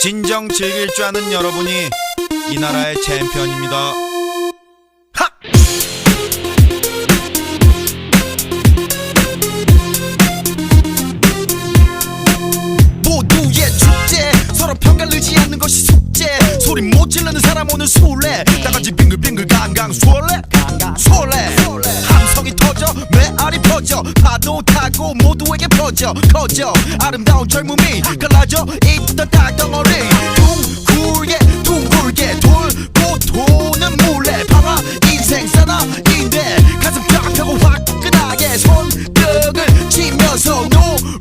진정 즐길 줄 아는 여러분이 이 나라의 챔피언입니다. 하! 모두의 축제 서로 평가를 지 않는 것이 숙제. 소리 못 지르는 사람 오늘 술래. 나같이 빙글빙글 강강 술래. 술래. 함성이 터져 메아리 퍼져. 파도 타고 모두에게 퍼져 커져. 아름다운 젊음이 갈라져 있던 so no